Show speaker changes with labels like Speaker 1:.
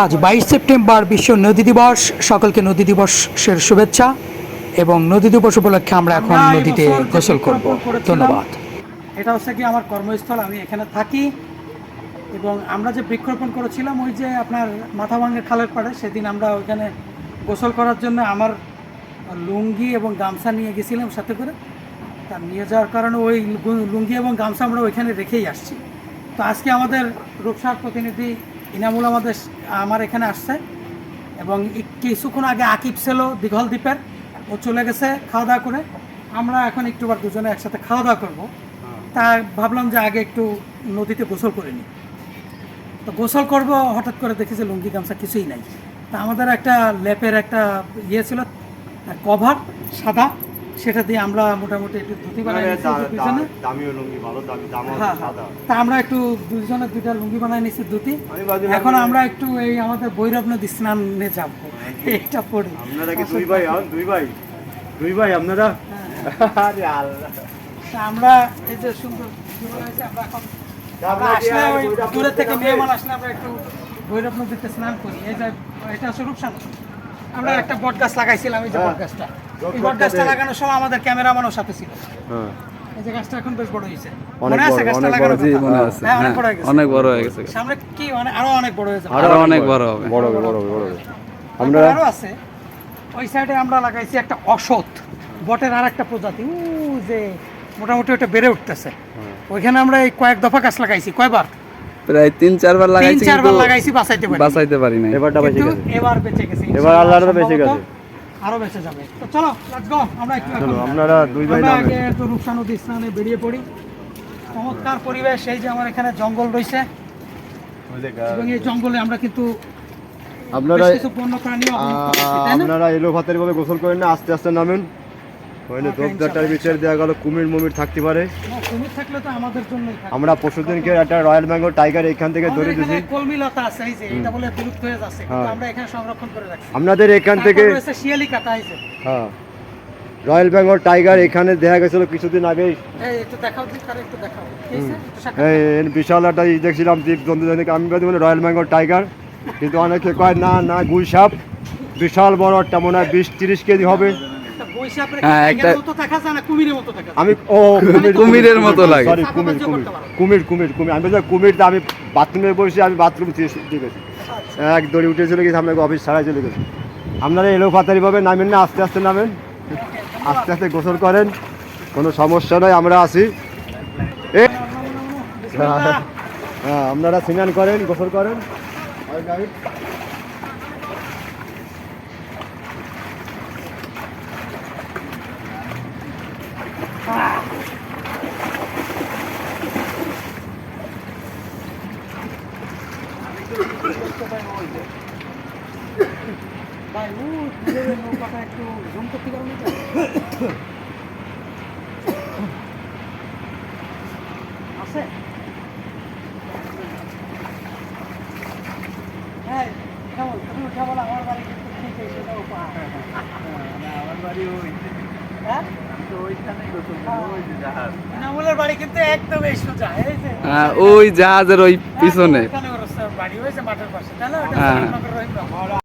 Speaker 1: আজ বাইশ সেপ্টেম্বর বিশ্ব নদী দিবস। সকলকে নদী দিবসের শুভেচ্ছা এবং নদী দিবস উপলক্ষে আমরা এখন নদীতে গোসল করব। ধন্যবাদ।
Speaker 2: এটা হচ্ছে কি আমার কর্মস্থল আমি এখানে থাকি। এবং আমরা যে বৃক্ষরোপণ করেছিলাম ওই যে আপনার মাথা মাথাভাঙ্গের খালের পাড়ে সেদিন আমরা ওইখানে গোসল করার জন্য আমার লুঙ্গি এবং গামছা নিয়ে গেছিলাম সাথে করে। তা নিয়ে যাওয়ার কারণে ওই লুঙ্গি এবং গামছা আমরা ওইখানে রেখেই আসছি। তো আজকে আমাদের রূপসার প্রতিনিধি ইনামুল আমাদের আমার এখানে আসছে। এবং কিছুক্ষণ আগে আকিব ছিল দীঘল দ্বীপের। ও চলে গেছে খাওয়া দাওয়া করে। আমরা এখন একটু বার দুজনে একসাথে খাওয়া দাওয়া করব। তা ভাবলাম যে আগে একটু নদীতে গোসল করে নিই। তো গোসল করব হঠাৎ করে দেখি যে লুঙ্গি গামছা কিছুই নাই। তা আমাদের একটা ল্যাপের একটা ইয়ে ছিল কভার সাদা। সেটা দিয়ে আমরা মোটামুটি একটু ধুতি বানাই নিয়েছি দুজনে
Speaker 3: দামিও লুঙ্গি ভালো দামি দাম
Speaker 2: হ্যাঁ
Speaker 3: সাদা।
Speaker 2: তা আমরা একটু দুজনে দুইটা লুঙ্গি বানাই নিয়েছি ধুতি। এখন আমরা একটু এই আমাদের ভৈরব নদী স্নানে যাব। এটা পড়ে।
Speaker 3: আপনারা কি দুই ভাই? হন দুই ভাই? দুই ভাই আপনারা?
Speaker 2: হ্যাঁ।
Speaker 3: আরে আল্লাহ।
Speaker 2: তা আমরা এই যে সুন্দর আমরা এখন আমরা আসলে ওই দূরের থেকে মেহমান আসলে আমরা একটু ভৈরব নদীতে স্নান করি। এই যে এটা হচ্ছে রূপসান। আমরা একটা বট গাছ লাগাইছিলাম এই যে বট গাছটা এই বট গাছটা লাগানোর সময় আমাদের ক্যামেরাম্যানও সাথে ছিল।
Speaker 3: হ্যাঁ।
Speaker 2: এই যে গাছটা এখন বেশ বড় হয়েছে।
Speaker 3: অনেক বড়, অনেক বড়, জি,
Speaker 4: মনে আছে।
Speaker 2: হ্যাঁ অনেক
Speaker 4: হ্যাঁ,
Speaker 2: বড় হয়ে গেছে।
Speaker 4: অনেক বড় হয়ে গেছে।
Speaker 2: সামনে কি মানে আরও অনেক বড় হয়ে যাবে
Speaker 4: আরও অনেক বড় হবে।
Speaker 3: বড় হবে বড় হবে বড় হবে।
Speaker 2: আমরা আরও আছে। ওই সাইডে আমরা লাগাইছি একটা অসৎ বটের আর একটা প্রজাতি। উ যে মোটামুটি ওটা বেড়ে উঠতেছে। ওইখানে আমরা এই কয়েক দফা গাছ লাগাইছি কয়বার?
Speaker 4: প্রায় তিন চারবার
Speaker 2: তিন
Speaker 4: লাগাইছি
Speaker 2: চারবার লাগাইছি বাঁচাইতে পারি
Speaker 4: বাঁচাইতে পারি নাই।
Speaker 3: এবারটা বেশি গেছে।
Speaker 2: এবার বেঁচে গেছে।
Speaker 3: এবার আল্লাহর বেঁচে গেছে।
Speaker 2: আরও বেঁচে যাবে। তো চলো লেটস গো আমরা একটু
Speaker 3: আপনারা দুই ভাই
Speaker 2: আগে একটু রূপসা নদী স্নানে বেরিয়ে পড়ি। চমৎকার পরিবেশ এই যে আমার এখানে জঙ্গল রয়েছে। এবং এই জঙ্গলে আমরা কিন্তু
Speaker 3: আপনারা
Speaker 2: কিছু বন্য না?
Speaker 3: আপনারা এলো ভাতের ভাবে গোসল করেন না আস্তে আস্তে নামেন। দোপদারটার বিচার দেওয়া গেল কুমির মুমির থাকতে পারে।
Speaker 2: না, থাকলে তো আমাদের জন্যই
Speaker 3: আমরা পরশুদিনকে একটা রয়্যাল বেঙ্গল টাইগার এখান থেকে ধরে দিয়েছি
Speaker 2: কলমি লতা আছে এই যে এটা বলে বিলুপ্ত হয়ে যাচ্ছে কিন্তু
Speaker 3: হ্যাঁ।
Speaker 2: আমরা এখানে সংরক্ষণ করে রাখছি।
Speaker 3: আপনাদের এখান থেকে
Speaker 2: শিয়ালি কাটা যে।
Speaker 3: হ্যাঁ। রয়্যাল বেঙ্গল টাইগার এখানে দেখা গেছিল কিছুদিন আগে।
Speaker 2: হয়েছে?
Speaker 3: বিশাল একটা ই দেখছিলাম জন্তু আমি বলি রয়্যাল বেঙ্গল টাইগার কিন্তু অনেকে কয় না না গুই সাপ। বিশাল বড় একটা মনে হয় বিশ তিরিশ কেজি হবে।
Speaker 4: হ্যাঁ, একটা-
Speaker 2: মতো দেখা যায় না কুমিরের মতো দেখা যায়?
Speaker 3: আমি ও কুমির
Speaker 4: কুমিরের মতো লাগে।
Speaker 3: সরি কুমির কুমির কুমির কুমির কুমির। আমি বলছি কুমির আমি বাথরুমে বসে আমি বাথরুম এক দড়ি উঠে চলে গেছি আপনাকে অফিস ছাড়াই চলে গেছি। আপনারা এলো ফাতারিভাবে নামেন না আস্তে আস্তে নামেন। আস্তে আস্তে গোসল করেন কোনো সমস্যা নয় আমরা
Speaker 2: বিসমিল্লাহ।
Speaker 3: হ্যাঁ আপনারা স্নান করেন গোসল করেন।
Speaker 2: ভাই, ও দূরের নৌকাটা একটু zoom করতে পারো না? আছে? এই, কেমন? তুমি উঠে বলো, আমার বাড়ি কিন্তু ঠিক। হ্যাঁ? ইনামুলের বাড়ি কিন্তু একদম এই সোজা এই যে
Speaker 4: হ্যাঁ, ওই জাহাজের ওই পিছনে
Speaker 2: বাড়ি হয়েছে মাঠের পাশে। তাই